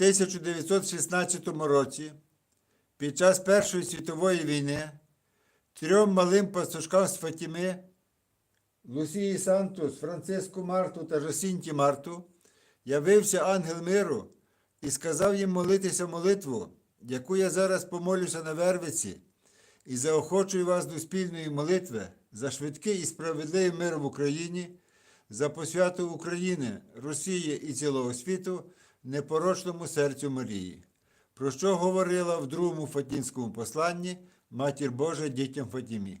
1916 році під час Першої світової війни трьом малим пастушкам з Фатіми Лусії Сантус, Франциску Марту та Жасінті Марту явився ангел миру і сказав їм молитися молитву, яку я зараз помолюся на Вервиці, і заохочую вас до спільної молитви за швидкий і справедливий мир в Україні, за посвяту України, Росії і цілого світу непорочному серцю Марії, про що говорила в другому Фатінському посланні Матір Божа дітям Фатімі.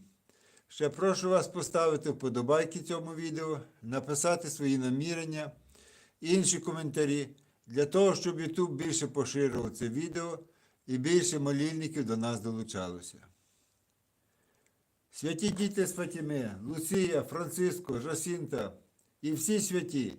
Ще прошу вас поставити вподобайки цьому відео, написати свої намірення, інші коментарі для того, щоб YouTube більше поширював це відео і більше молільників до нас долучалося. Святі діти з Фатіми, Луція, Франциско, Жасінта і всі святі,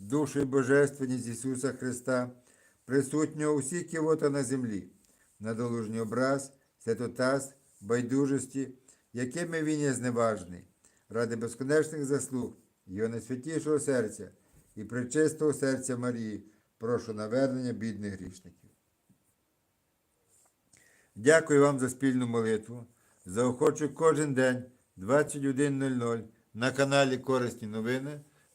душу і божественність Ісуса Христа, присутнього у всіх кивота на землі, надолужній образ, святотаз, байдужості, якими він є зневажний, ради безконечних заслуг Його найсвятішого серця і пречистого серця Марії, прошу навернення бідних грішників. Дякую вам за спільну молитву. Заохочу кожен день 21.00 на каналі Корисні новини